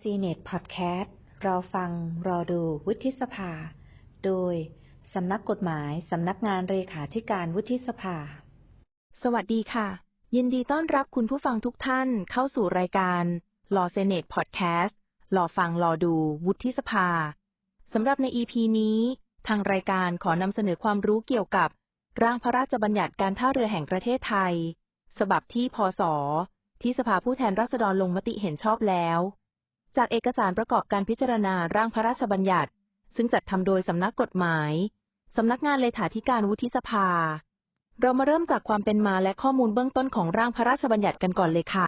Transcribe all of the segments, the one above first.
ซีเน็ตพอดแคสต์รอฟัง รอดูวุฒิสภา โดย สำนักกฎหมาย สำนักงานเลขาธิการวุฒิสภา สวัสดีค่ะ ยินดีต้อนรับคุณผู้ฟังทุกท่านเข้าสู่รายการ Law Senate Podcast รอฟังรอดูวุฒิสภาสำหรับใน EP นี้ ทางรายการขอนำเสนอความรู้เกี่ยวกับ ร่างพระราชบัญญัติการท่าเรือแห่งประเทศไทยฉบับที่พศที่สภาผู้แทนราษฎรลงมติเห็นชอบแล้ว จากเอกสารประกอบการพิจารณาร่างพระราชบัญญัติ ซึ่งจัดทำโดยสำนักกฎหมายสำนักงานเลขาธิการวุฒิสภา เรามาเริ่มจากความเป็นมาและข้อมูลเบื้องต้นของร่างพระราชบัญญัติกันก่อนเลยค่ะ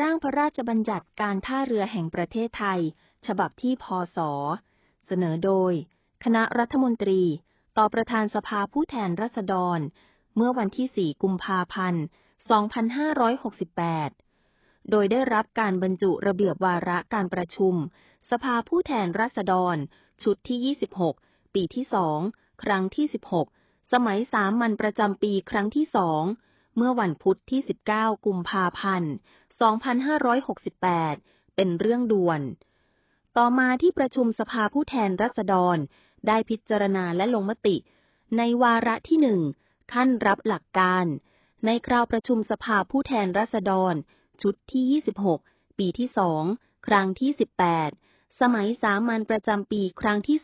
ร่างพระราชบัญญัติการท่าเรือแห่งประเทศไทย ฉบับที่พศ เสนอโดย คณะรัฐมนตรี ต่อประธานสภาผู้แทนราษฎร เมื่อวันที่ 4 กุมภาพันธ์ 2568 โดยได้รับการบรรจุระเบียบวาระการประชุม สภาผู้แทนราษฎร ชุดที่ 26 ปีที่2ครั้งที่ 16 สมัยสามัญประจำปีครั้งที่2เมื่อวันพุธที่ 19 กุมภาพันธ์ 2568 เป็นเรื่องด่วน ต่อมาที่ประชุมสภาผู้แทนราษฎร ได้พิจารณาและลงมติ ในวาระที่หนึ่งขั้นรับหลักการ ในคราวประชุมสภาผู้แทนราษฎร ชุดที่ 26 ปีที่2ครั้งที่ 18 สมัยสามัญประจำปีครั้งที่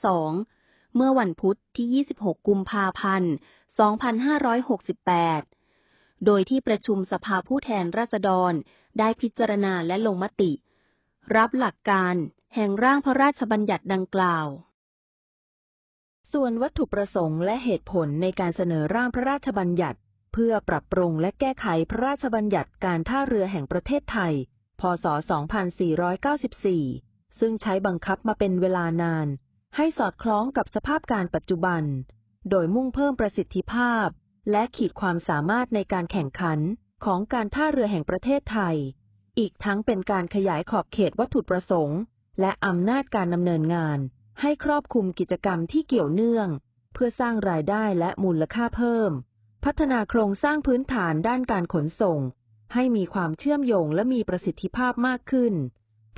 2เมื่อวันพุธที่ 26 กุมภาพันธ์ 2568 โดยที่ประชุมสภาผู้แทนราษฎรได้พิจารณาและลงมติ รับหลักการแห่งร่างพระราชบัญญัติดังกล่าว ส่วนวัตถุประสงค์และเหตุผลในการเสนอร่างพระราชบัญญัติ เพื่อปรับปรุงและแก้ไขพระราชบัญญัติการท่าเรือแห่งประเทศไทย พศ 2494 ซึ่งใช้บังคับมาเป็นเวลานาน ให้สอดคล้องกับสภาพการปัจจุบัน โดยมุ่งเพิ่มประสิทธิภาพ และขีดความสามารถในการแข่งขันของการท่าเรือแห่งประเทศไทย อีกทั้งเป็นการขยายขอบเขตวัตถุประสงค์ และอำนาจการดำเนินงาน ให้ครอบคลุมกิจกรรมที่เกี่ยวเนื่อง เพื่อสร้างรายได้และมูลค่าเพิ่ม พัฒนาโครงสร้างพื้นฐานด้านการขนส่ง ให้มีความเชื่อมโยงและมีประสิทธิภาพมากขึ้น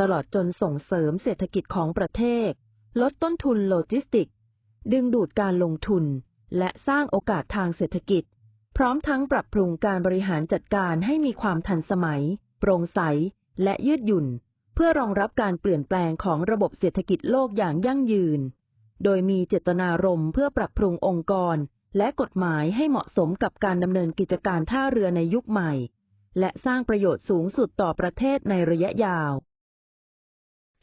ตลอดจนส่งเสริมเศรษฐกิจของประเทศ ลดต้นทุนโลจิสติก ดึงดูดการลงทุน และสร้างโอกาสทางเศรษฐกิจ พร้อมทั้งปรับปรุงการบริหารจัดการให้มีความทันสมัย โปร่งใส และยืดหยุ่น เพื่อรองรับการเปลี่ยนแปลงของระบบเศรษฐกิจโลกอย่างยั่งยืน โดยมีเจตนารมณ์เพื่อปรับปรุงองค์กร และกฎหมายให้เหมาะสมกับการดำเนินกิจการท่าเรือในยุคใหม่ และสร้างประโยชน์สูงสุดต่อประเทศในระยะยาว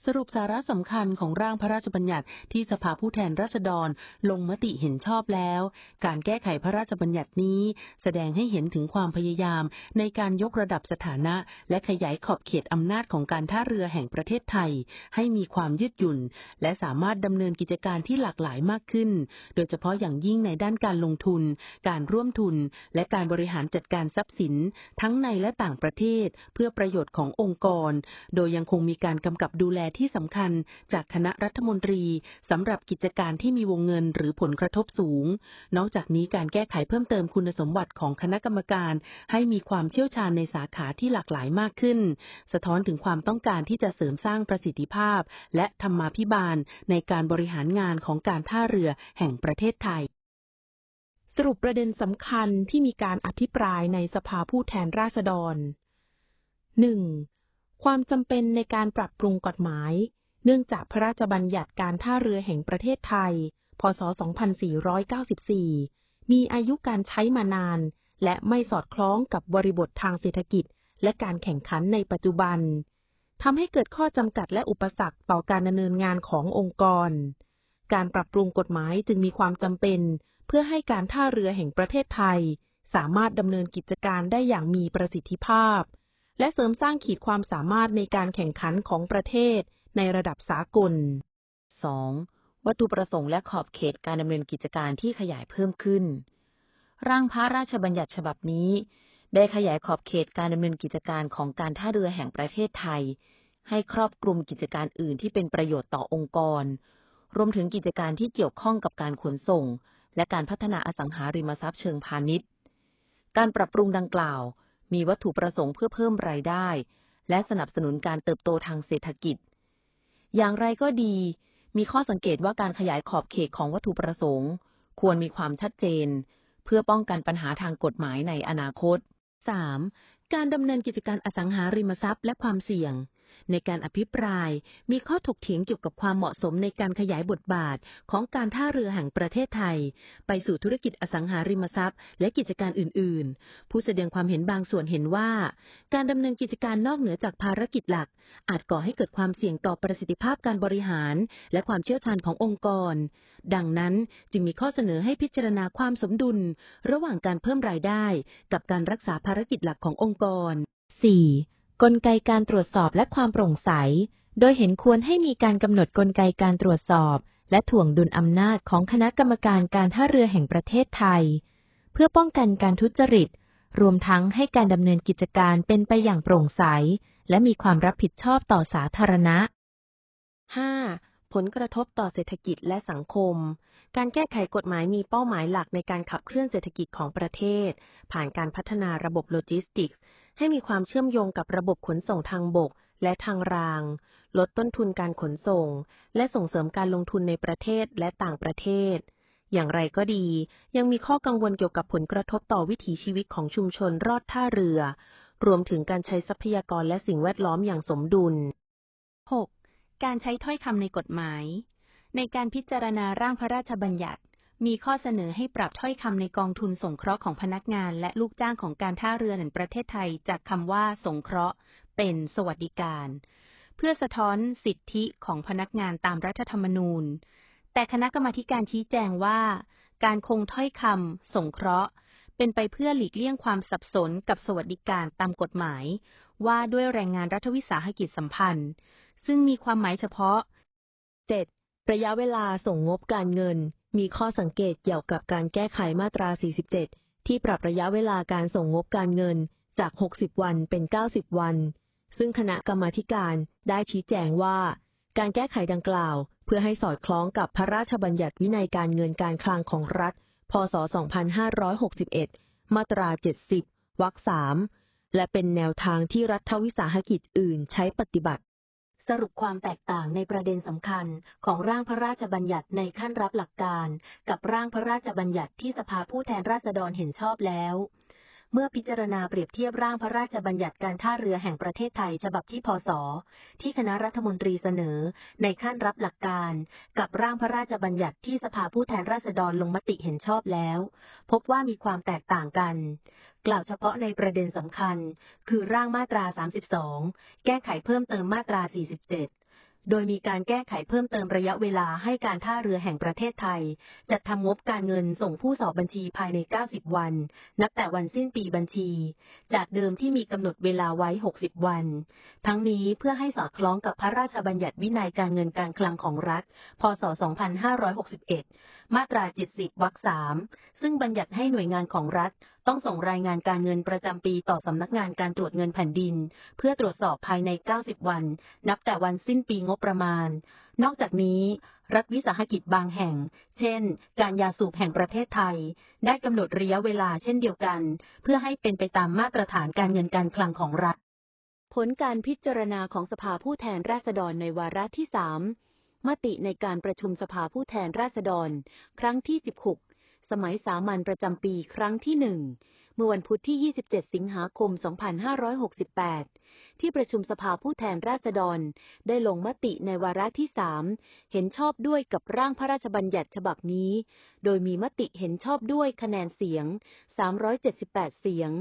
สรุปสาระสำคัญของร่างพระราชบัญญัติที่สภาผู้แทนราษฎรลงมติเห็นชอบแล้ว การแก้ไขพระราชบัญญัตินี้ แสดงให้เห็นถึงความพยายามในการยกระดับสถานะ และขยายขอบเขตอำนาจของการท่าเรือแห่งประเทศไทย ให้มีความยืดหยุ่น และสามารถดำเนินกิจการที่หลากหลายมากขึ้น โดยเฉพาะอย่างยิ่งในด้านการลงทุน การร่วมทุน และการบริหารจัดการทรัพย์สิน ทั้งในและต่างประเทศ เพื่อประโยชน์ขององค์กร โดยยังคงมีการกำกับดูแลที่สำคัญจากคณะรัฐมนตรีสำหรับกิจการที่มีวงเงินหรือผลกระทบสูง นอกจากนี้การแก้ไขเพิ่มเติมคุณสมบัติของคณะกรรมการ ให้มีความเชี่ยวชาญในสาขาที่หลากหลายมากขึ้น สะท้อนถึงความต้องการที่จะเสริมสร้างประสิทธิภาพ และธรรมาภิบาลในการบริหารงานของการท่าเรือแห่งประเทศไทยสรุปประเด็นสำคัญที่มีการอภิปรายในสภาผู้แทนราษฎร 1. ความจำเป็นในการปรับปรุงกฎหมาย เนื่องจากพระราชบัญญัติการท่าเรือแห่งประเทศไทย พศ 2494 มีอายุการใช้มานาน และไม่สอดคล้องกับบริบททางเศรษฐกิจ และการแข่งขันในปัจจุบันทำให้เกิดข้อจำกัดและอุปสรรคต่อการดำเนินงานขององค์กร การปรับปรุงกฎหมายจึงมีความจำเป็น เพื่อให้การท่าเรือแห่งประเทศไทย สามารถดำเนินกิจการได้อย่างมีประสิทธิภาพ และเสริมสร้างขีดความสามารถในการแข่งขันของประเทศในระดับสากล 2. วัตถุประสงค์และขอบเขตการดำเนินกิจการที่ขยายเพิ่มขึ้น ร่างพระราชบัญญัติฉบับนี้ ได้ขยายขอบเขตการดำเนินกิจการของการท่าเรือแห่งประเทศไทย ให้ครอบคลุมกิจการอื่นที่เป็นประโยชน์ต่อองค์กร รวมถึงกิจการที่เกี่ยวข้องกับการขนส่ง และการพัฒนาอสังหาริมทรัพย์เชิงพาณิชย์ การปรับปรุงดังกล่าว มีวัตถุประสงค์เพื่อเพิ่มรายได้ และสนับสนุนการเติบโตทางเศรษฐกิจ อย่างไรก็ดี มีข้อสังเกตว่าการขยายขอบเขตของวัตถุประสงค์ ควรมีความชัดเจน เพื่อป้องกันปัญหาทางกฎหมายในอนาคต 3. การดำเนินกิจการอสังหาริมทรัพย์และความเสี่ยง ในการอภิปรายมีข้อถกเถียงเกี่ยวกับความเหมาะสมในการขยายบทบาทของการท่าเรือแห่งประเทศไทย ไปสู่ธุรกิจอสังหาริมทรัพย์ และกิจการอื่น ๆ ผู้แสดงความเห็นบางส่วนเห็นว่า การดำเนินกิจการนอกเหนือจากภารกิจหลัก อาจก่อให้เกิดความเสี่ยงต่อประสิทธิภาพการบริหาร และความเชี่ยวชาญขององค์กร ดังนั้นจึงมีข้อเสนอให้พิจารณาความสมดุล ระหว่างการเพิ่มรายได้ กับการรักษาภารกิจหลักขององค์กร 4. กลไกการตรวจสอบและความโปร่งใส โดยเห็นควรให้มีการกำหนดกลไกการตรวจสอบ และถ่วงดุลอำนาจของคณะกรรมการการท่าเรือแห่งประเทศไทย เพื่อป้องกันการทุจริต รวมทั้งให้การดำเนินกิจการเป็นไปอย่างโปร่งใส และมีความรับผิดชอบต่อสาธารณะ 5. ผลกระทบต่อเศรษฐกิจและสังคม การแก้ไขกฎหมายมีเป้าหมายหลักในการขับเคลื่อนเศรษฐกิจของประเทศ ผ่านการพัฒนาระบบโลจิสติกส์ ให้มีความเชื่อมโยงกับระบบขนส่งทางบกและทางราง ลดต้นทุนการขนส่ง และส่งเสริมการลงทุนในประเทศและต่างประเทศ อย่างไรก็ดี ยังมีข้อกังวลเกี่ยวกับผลกระทบต่อวิถีชีวิตของชุมชนรอดท่าเรือ รวมถึงการใช้ทรัพยากรและสิ่งแวดล้อมอย่างสมดุล 6. การใช้ถ้อยคำในกฎหมาย ในการพิจารณาร่างพระราชบัญญัติ มีข้อเสนอให้ปรับถ้อยคำในกองทุนสงเคราะห์ของพนักงานและลูกจ้างของการท่าเรือแห่งประเทศไทยจากคำว่าสงเคราะห์ เป็นสวัสดิการ เพื่อสะท้อนสิทธิของพนักงานตามรัฐธรรมนูญ แต่คณะกรรมาการชี้แจงว่า การคงถ้อยคำสงเคราะห์ เป็นไปเพื่อหลีกเลี่ยงความสับสนกับสวัสดิการตามกฎหมาย ว่าด้วยแรงงานรัฐวิสาหกิจสัมพันธ์ ซึ่งมีความหมายเฉพาะ 7. ระยะเวลาส่งงบการเงิน มีข้อสังเกตเกี่ยวกับการแก้ไขมาตรา 47 ที่ปรับระยะเวลาการส่งงบการเงินจาก 60 วันเป็น 90 วัน ซึ่งคณะกรรมาการได้ชี้แจงว่า การแก้ไขดังกล่าว เพื่อให้สอดคล้องกับพระราชบัญญัติวินัยการเงินการคลังของรัฐ พศ 2561 มาตรา 70 วรรค 3 และเป็นแนวทางที่รัฐวิสาหกิจอื่นใช้ปฏิบัติ สรุปความแตกต่างในประเด็นสำคัญของร่างพระราชบัญญัติในขั้นรับหลักการ กับร่างพระราชบัญญัติที่สภาผู้แทนราษฎรเห็นชอบแล้ว เมื่อพิจารณาเปรียบเทียบร่างพระราชบัญญัติการท่าเรือแห่งประเทศไทยฉบับที่พศ ที่คณะรัฐมนตรีเสนอ ในขั้นรับหลักการ กับร่างพระราชบัญญัติที่สภาผู้แทนราษฎรลงมติเห็นชอบแล้ว พบว่ามีความแตกต่างกัน กล่าวเฉพาะในประเด็นสำคัญ คือร่างมาตรา 32 แก้ไขเพิ่มเติมมาตรา 47โดยมีการแก้ไขเพิ่มเติมระยะเวลาให้การท่าเรือแห่งประเทศไทย จัดทำงบการเงินส่งผู้สอบบัญชีภายใน 90 วัน นับแต่วันสิ้นปีบัญชี จากเดิมที่มีกำหนดเวลาไว้ 60 วัน ทั้งนี้เพื่อให้สอดคล้องกับพระราชบัญญัติวินัยการเงินการคลังของรัฐ พศ 2561มาตรา 70 วรรค3ซึ่งบัญญัติให้หน่วยงานของรัฐ ต้องส่งรายงานการเงินประจำปีต่อสำนักงานการตรวจเงินแผ่นดิน เพื่อตรวจสอบภายใน 90 วัน นับแต่วันสิ้นปีงบประมาณ นอกจากนี้ รัฐวิสาหกิจบางแห่ง เช่น การยาสูบแห่งประเทศไทย ได้กำหนดระยะเวลาเช่นเดียวกัน เพื่อให้เป็นไปตามมาตรฐานการเงินการคลังของรัฐ ผลการพิจารณาของสภาผู้แทนราษฎรในวาระที่3 มติในการประชุมสภาผู้แทนราษฎร ครั้งที่ 16 สมัยสามัญประจำปีครั้งที่1เมื่อวันพุธที่ 27 สิงหาคม 2568 ที่ประชุมสภาผู้แทนราษฎร ได้ลงมติในวาระที่ 3 เห็นชอบด้วยกับร่างพระราชบัญญัติฉบับนี้ โดยมีมติเห็นชอบด้วยคะแนนเสียง 378 เสียง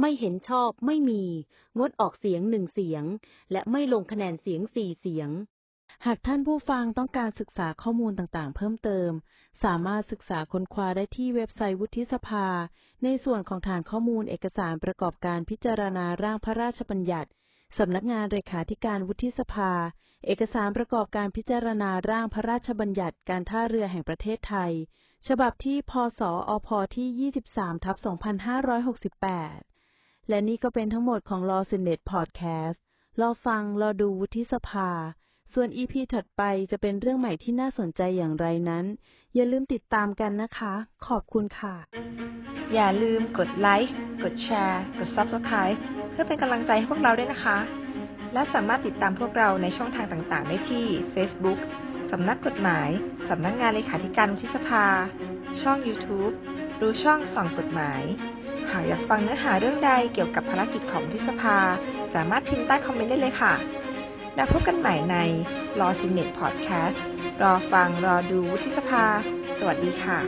ไม่เห็นชอบไม่มี งดออกเสียงหนึ่งเสียง และไม่ลงคะแนนเสียงสี่เสียง หากท่านผู้ฟังต้องการศึกษาข้อมูลต่างๆ เพิ่มเติม สามารถศึกษาค้นคว้าได้ที่เว็บไซต์วุฒิสภา ในส่วนของฐานข้อมูลเอกสารประกอบการพิจารณาร่างพระราชบัญญัติสำนักงานเลขาธิการวุฒิสภา เอกสารประกอบการพิจารณาร่างพระราชบัญญัติการท่าเรือแห่งประเทศไทย ฉบับที่ พศ อพ ที่ 23 ทับ 2568 และนี่ก็เป็นทั้งหมดของ Law Senate Podcast รอฟัง รอดูวุฒิสภา ส่วน EP ถัดไปจะเป็นเรื่องใหม่ที่น่าสนใจอย่างไรนั้น อย่าลืมติดตามกันนะคะ ขอบคุณค่ะ อย่าลืมกดไลค์ กดแชร์ กด Subscribe เพื่อเป็นกำลังใจให้พวกเราด้วยนะคะ และสามารถติดตามพวกเราในช่องทางต่างๆ ได้ที่ Facebook สำนักกฎหมาย สำนักงานเลขาธิการวุฒิสภา ช่อง YouTube รือช่องส่องกฎหมาย หากอยากฟังเนื้อหาเรื่องใดเกี่ยวกับภารกิจของวุฒิสภา สามารถพิมพ์ใต้คอมเมนต์ได้เลยค่ะ แล้วพบกันใหม่ในรอซินเน็ตพอดแคสต์รอฟังรอดูวุฒิสภา สวัสดีค่ะ